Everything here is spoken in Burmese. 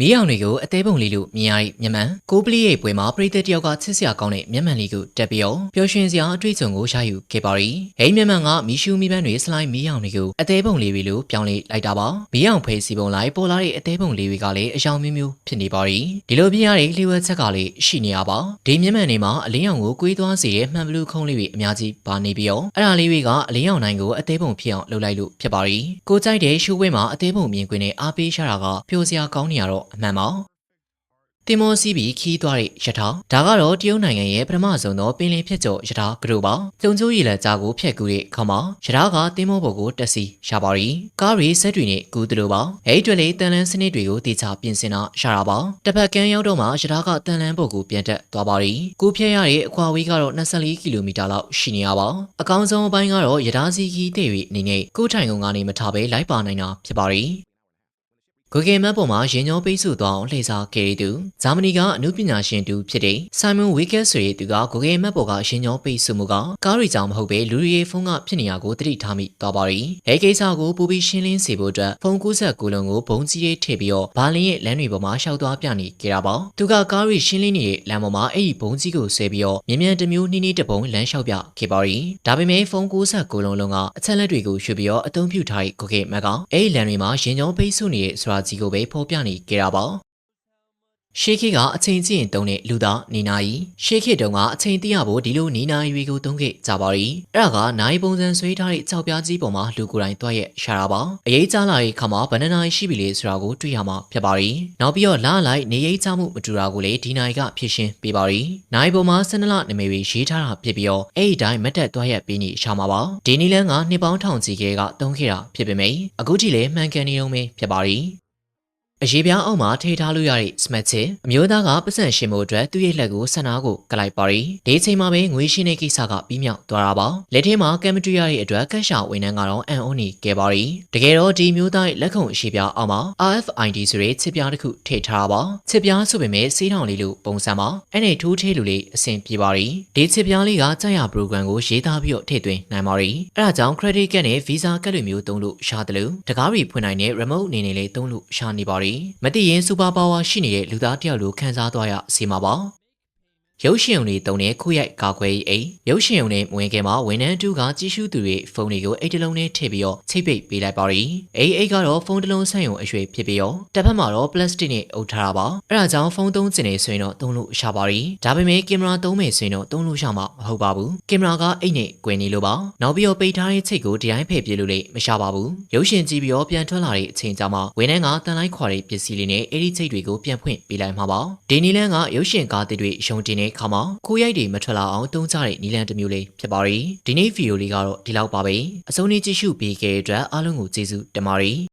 မီးအောင်တွေကိုအသေးပုံလေးလို့မြင်ရတဲ့မျက်မှန်ကိုပလီရဲ့ပွဲမှာပရိသတ်တယောက်ကချစ်စရာကောင်းတဲ့မျက်မှန်လေးကိုတက်ပြီးတော့ပျော်ရွှင်စရာအတွေ့အကြုံကိုရယူခဲ့ပါရီ။ဟိမျက်မှန်ကမီးရှူမီးပန်းတွေစလိုက်မီးအောင်တွေကိုအသေးပုံလေးတွေလို့ပြောင်းလဲလိုက်တာပါ။မီးအောင်ဖဲစီပုံလိုက်ပေါ်လာတဲ့အသေးပုံလေးတွေကလည်းအယောင်မျိုးမျိုးဖြစ်နေပါရီ။ဒီလိုပြရတဲ့လျှို့ဝှက်ချက်ကလေးရှိနေရပါ။ဒီမျက်မှန်တွေမှာအလင်းရောင်ကိုကွေးသွားစေတဲ့မှန်ဘလူးခုံးလေးတွေအများကြီးပါနေပြီးတော့အဲ့ဒါလေးတွေကအလင်းရောင်နိုင်ကိုအသေးပုံဖြစ်အောင်လုပ်လိုက်လို့ဖြစ်ပါရီ။ကိုကြိုက်တဲ့ရှူဝဲမှာအသေးပုံမြင်ကွင်းနဲ့အားပေးရှာတာကပျော်စရာကောင်းနေရတော့အမှန်ပါ။တင်မောစီးပြီးခီးသွားတဲ့ရထားဒါကတော့တရုတ်နိုင်ငံရဲ့ပထမဆုံးသောပင်လယ်ဖြတ်ကျော်ရထားကတို့ပါကျုံကျိုးရည်လက်ကြားကိုဖျက်ကူးတဲ့အခါမှာရထားကတင်မောဘော်ကိုတက်စီရှာပါရီကားရီဆက်တွေနဲ့ကူးတယ်လို့ပါအဲ့ဒီတွေလေတန်လန်းစနစ်တွေကိုတေချာပြင်ဆင်တာရှာတာပါတစ်ဖက်ကန်းရောက်တော့မှရထားကတန်လန်းဘော်ကိုပြန်တက်သွားပါရီကူးဖြတ်ရတဲ့အခွာဝေးကတော့24ကီလိုမီတာလောက်ရှိနေရပါအကောင်းဆုံးအပိုင်းကတော့ရထားစီးကြီးတဲ့ရီအနေနဲ့ကိုထိုင်ကုန်ကနေမထားပဲလိုက်ပါနိုင်တာဖြစ်ပါရီ ကိုကေမတ်ပေါ်မှာရင်ညောပိတ်ဆို့သွားအောင်လှည့်စားခဲ့ရသူဂျာမနီကအမှုပညာရှင်တူဖြစ်တဲ့ဆိုင်မွန်ဝီကက်ဆိုတဲ့သူကကိုကေမတ်ပေါ်ကရင်ညောပိတ်ဆို့မှုကကားရီကြောင့်မဟုတ်ပဲလူရီဖုန်းကဖြစ်နေရကိုတတိထားမိသွားပါရီအဲကိစ္စကိုပူပြီးရှင်းလင်းစေဖို့အတွက်ဖုန်း69လုံးကိုဘုံကြီးရေးထည့်ပြီးတော့ဘာလင်းရဲ့လမ်းတွေပေါ်မှာရှောက်သွားပြနေကြတာပါသူကကားရီရှင်းလင်းနေတဲ့လမ်းပေါ်မှာအဲ့ဒီဘုံကြီးကိုဆွဲပြီးတော့မြ мян တစ်မျိုးနှီးနှီးတပုံလမ်းလျှောက်ပြခဲ့ပါရီဒါပေမဲ့ဖုန်း69လုံးလုံးကအချက်လက်တွေကိုရွှေ့ပြီးတော့အသုံးပြုထားတဲ့ကိုကေမတ်ကအဲ့ဒီလမ်းတွေမှာရင်ညောပိတ်ဆို့နေတဲ့ဆိုတာ ကြီးကိုပဲဖော်ပြနေကြတာပါရှေးခေတ်ကအချိန်ကျင့်တုံးတဲ့လူသားနေနာရီရှေးခေတ်တုန်းကအချိန်သိရဖို့ဒီလိုနေနာရီတွေကိုသုံးခဲ့ကြပါရီအဲ့ဒါကနိုင်ပုံစံဆွဲထားတဲ့ကြောက်ပြားကြီးပေါ်မှာလူကိုယ်တိုင်တွားရက်ရှာတာပါအရေးကြားလာတဲ့ခါမှာဘယ်နှနာရီရှိပြီလေဆိုတာကိုတွေ့ရမှာဖြစ်ပါရီနောက်ပြီးတော့လာလိုက်နေရိပ်ချမှုမတူတာကိုလည်းဒီနိုင်ကဖြစ်ရှင်းပေးပါရီနိုင်ပုံမှာဆန္ဒလနာမည်တွေရေးထားတာဖြစ်ပြီးတော့အဲ့ဒီတိုင်းမတ်တက်တွားရက်ပေးနေရှာမှာပါဒီနီလန်ကနှစ်ပေါင်းထောင်ချီခဲကတုံးခဲ့တာဖြစ်ပေမယ့်အခုထိလည်းမှန်ကန်နေတော့ပဲဖြစ်ပါရီ အရေးပြားအောက်မှာထိထားလို့ရတဲ့ smart chip အမျိုးသားကပတ်စံရှင်မှုအတွက်သူ့ရဲ့လက်ကိုဆန္ဒကိုကလိုက်ပါရီဒီအချိန်မှာပဲငွေရှင်းတဲ့ကိစ္စကပြီးမြောက်သွားတာပါလက်ထဲမှာကင်မတူရတဲ့အတွက်ကက်ရှာဝန်ထမ်းကတော့အန်အိုနီခဲ့ပါရီတကယ်တော့ဒီမျိုးသားရဲ့လက်ခုံအရေးပြားအောက်မှာ RFID ဆိုတဲ့ချစ်ပြားတစ်ခုထည့်ထားတာပါချစ်ပြားဆိုပေမဲ့စေးထောင်လေးလို့ပုံစံပါအဲ့နဲ့ထိုးထဲလူလေးအဆင်ပြေပါရီဒီချစ်ပြားလေးကကြာရ program ကိုရေးသားပြီးတော့ထည့်သွင်းနိုင်ပါရီအဲ့ဒါကြောင့် credit card နဲ့ visa ကတ်လိုမျိုးသုံးလို့ရှာတယ်လို့တကားရီဖွင့်နိုင်တဲ့ remote အနေနဲ့လည်းသုံးလို့ရှာနေပါရီမသိရင် super power ရှိနေတဲ့လူသားတယောက်လိုခံစားသွားရစီမှာပါ ရုပ်ရှင်ုံတွေတုံတဲ့ခုရိုက်ကာကွယ်ရေးအိမ်ရုပ်ရှင်ုံနဲ့ဝင်ခဲ့မှာဝန်ထမ်းတူကကြီးစုသူတွေဖုန်းတွေကိုအိတ်တလုံးနဲ့ထည့်ပြီးတော့ချိတ်ပိတ်ပေးလိုက်ပါရီအိမ်အိတ်ကတော့ဖုန်းတစ်လုံးဆက်ရုံအရွယ်ဖြစ်ပြီးတော့တစ်ဖက်မှာတော့ပလတ်စတစ်နဲ့အုပ်ထားတာပါအဲ့ဒါကြောင့်ဖုန်းသုံးစင်နေဆိုရင်တော့သုံးလို့ရှာပါရီဒါပေမဲ့ကင်မရာသုံးမယ်ဆိုရင်တော့သုံးလို့ရှာမှာမဟုတ်ပါဘူးကင်မရာကအိတ်နဲ့꿰နေလို့ပါနောက်ပြီးတော့ပိတ်ထားတဲ့ချိတ်ကိုဒီတိုင်းဖယ်ပြလို့လေမရှာပါဘူးရုပ်ရှင်ကြည့်ပြီးတော့ပြန်ထွက်လာတဲ့အချိန်ကျမှဝန်ထမ်းကတန်လိုက်ခွာတဲ့ပစ္စည်းလေးနဲ့အဲ့ဒီချိတ်တွေကိုပြန်ဖွင့်ပေးလိုက်မှာပါဒီနီလန်ကရုပ်ရှင်ကားတွေရုံတင်တဲ့ခါမှာကိုရိုက်တွေမထွက်လာအောင်တုံးကြတဲ့နီလန်တစ်မျိုးလေးဖြစ်ပါရီဒီနေ့ဗီဒီယိုလေးကတော့ဒီလောက်ပါပဲအဆုံးနေကြည့်ရှုပေးခဲ့တဲ့အတွက်အားလုံးကိုကျေးဇူးတင်ပါတယ်